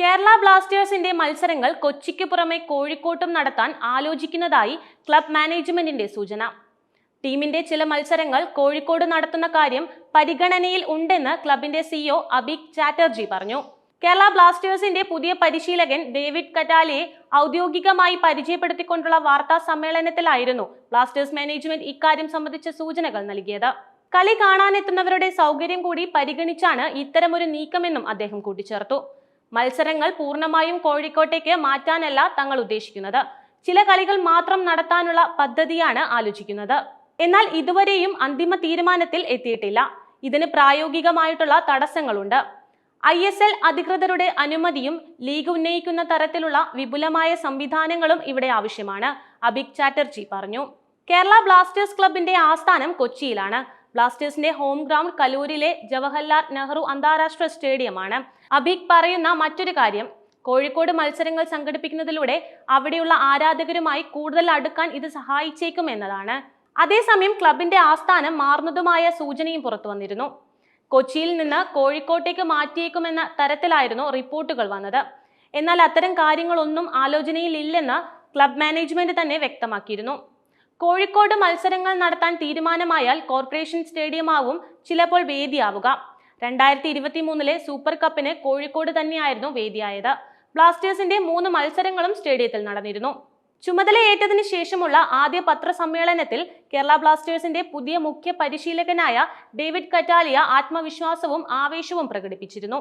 കേരള ബ്ലാസ്റ്റേഴ്സിന്റെ മത്സരങ്ങൾ കൊച്ചിക്ക് പുറമെ കോഴിക്കോട്ടും നടത്താൻ ആലോചിക്കുന്നതായി ക്ലബ് മാനേജ്മെന്റിന്റെ സൂചന. ടീമിന്റെ ചില മത്സരങ്ങൾ കോഴിക്കോട് നടത്തുന്ന കാര്യം പരിഗണനയിൽ ഉണ്ടെന്ന് ക്ലബിന്റെ സിഇഒ അബിക് ചാറ്റർജി പറഞ്ഞു. കേരള ബ്ലാസ്റ്റേഴ്സിന്റെ പുതിയ പരിശീലകൻ ഡേവിഡ് കറ്റാലിയെ ഔദ്യോഗികമായി പരിചയപ്പെടുത്തിക്കൊണ്ടുള്ള വാർത്താ സമ്മേളനത്തിലായിരുന്നു ബ്ലാസ്റ്റേഴ്സ് മാനേജ്മെന്റ് ഇക്കാര്യം സംബന്ധിച്ച സൂചനകൾ നൽകിയത്. കളി കാണാനെത്തുന്നവരുടെ സൗകര്യം കൂടി പരിഗണിച്ചാണ് ഇത്തരമൊരു നീക്കമെന്നും അദ്ദേഹം കൂട്ടിച്ചേർത്തു. മത്സരങ്ങൾ പൂർണമായും കോഴിക്കോട്ടേക്ക് മാറ്റാനല്ല തങ്ങൾ ഉദ്ദേശിക്കുന്നത്. ചില കളികൾ മാത്രം നടത്താനുള്ള പദ്ധതിയാണ് ആലോചിക്കുന്നത്. എന്നാൽ ഇതുവരെയും അന്തിമ തീരുമാനത്തിൽ എത്തിയിട്ടില്ല. ഇതിന് പ്രായോഗികമായിട്ടുള്ള തടസ്സങ്ങളുണ്ട്. ഐ എസ് എൽ അധികൃതരുടെ അനുമതിയും ലീഗ് ഉന്നയിക്കുന്ന തരത്തിലുള്ള വിപുലമായ സംവിധാനങ്ങളും ഇവിടെ ആവശ്യമാണ് അബിക് ചാറ്റർജി പറഞ്ഞു. കേരള ബ്ലാസ്റ്റേഴ്സ് ക്ലബിന്റെ ആസ്ഥാനം കൊച്ചിയിലാണ്. ബ്ലാസ്റ്റേഴ്സിന്റെ ഹോം ഗ്രൗണ്ട് കലൂരിലെ ജവഹർലാൽ നെഹ്റു അന്താരാഷ്ട്ര സ്റ്റേഡിയമാണ്. അബീഖ് പറയുന്ന മറ്റൊരു കാര്യം കോഴിക്കോട് മത്സരങ്ങൾ സംഘടിപ്പിക്കുന്നതിലൂടെ അവിടെയുള്ള ആരാധകരുമായി കൂടുതൽ അടുക്കാൻ ഇത് സഹായിച്ചേക്കും എന്നതാണ്. അതേസമയം ക്ലബിന്റെ ആസ്ഥാനം മാറുന്നതുമായ സൂചനയും പുറത്തു വന്നിരുന്നു. കൊച്ചിയിൽ നിന്ന് കോഴിക്കോട്ടേക്ക് മാറ്റിയേക്കുമെന്ന തരത്തിലായിരുന്നു റിപ്പോർട്ടുകൾ വന്നത്. എന്നാൽ അത്തരം കാര്യങ്ങളൊന്നും ആലോചനയിലില്ലെന്ന് ക്ലബ് മാനേജ്മെന്റ് തന്നെ വ്യക്തമാക്കിയിരുന്നു. കോഴിക്കോട് മത്സരങ്ങൾ നടത്താൻ തീരുമാനമായാൽ കോർപ്പറേഷൻ സ്റ്റേഡിയമാവും ചിലപ്പോൾ വേദിയാവുക. രണ്ടായിരത്തി ഇരുപത്തി മൂന്നിലെ സൂപ്പർ കപ്പിന് കോഴിക്കോട് തന്നെയായിരുന്നു വേദിയായത്. ബ്ലാസ്റ്റേഴ്സിന്റെ മൂന്ന് മത്സരങ്ങളും സ്റ്റേഡിയത്തിൽ നടന്നിരുന്നു. ചുമതലയേറ്റതിനു ശേഷമുള്ള ആദ്യ പത്രസമ്മേളനത്തിൽ കേരള ബ്ലാസ്റ്റേഴ്സിന്റെ പുതിയ മുഖ്യ പരിശീലകനായ ഡേവിഡ് കറ്റാലിയ ആത്മവിശ്വാസവും ആവേശവും പ്രകടിപ്പിച്ചിരുന്നു.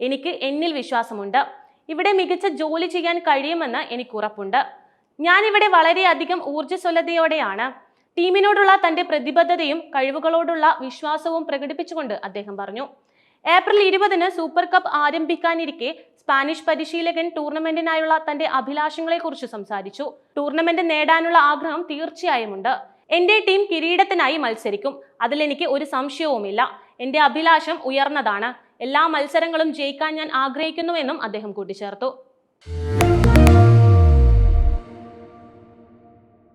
എനിക്ക് എന്നിൽ വിശ്വാസമുണ്ട്. ഇവിടെ മികച്ച ജോലി ചെയ്യാൻ കഴിയുമെന്ന് എനിക്ക് ഉറപ്പുണ്ട്. ഞാനിവിടെ വളരെയധികം ഊർജസ്വലതയോടെയാണ് ടീമിനോടുള്ള തന്റെ പ്രതിബദ്ധതയും കഴിവുകളോടുള്ള വിശ്വാസവും പ്രകടിപ്പിച്ചുകൊണ്ട് അദ്ദേഹം പറഞ്ഞു. ഏപ്രിൽ ഇരുപതിന് സൂപ്പർ കപ്പ് ആരംഭിക്കാനിരിക്കെ സ്പാനിഷ് പരിശീലകൻ ടൂർണമെന്റിനായുള്ള തന്റെ അഭിലാഷങ്ങളെക്കുറിച്ച് സംസാരിച്ചു. ടൂർണമെന്റ് നേടാനുള്ള ആഗ്രഹം തീർച്ചയായും ഉണ്ട് എന്റെ ടീം കിരീടത്തിനായി മത്സരിക്കും. അതിലെനിക്ക് ഒരു സംശയവുമില്ല. എന്റെ അഭിലാഷം ഉയർന്നതാണ്. എല്ലാ മത്സരങ്ങളും ജയിക്കാൻ ഞാൻ ആഗ്രഹിക്കുന്നുവെന്നും അദ്ദേഹം കൂട്ടിച്ചേർത്തു.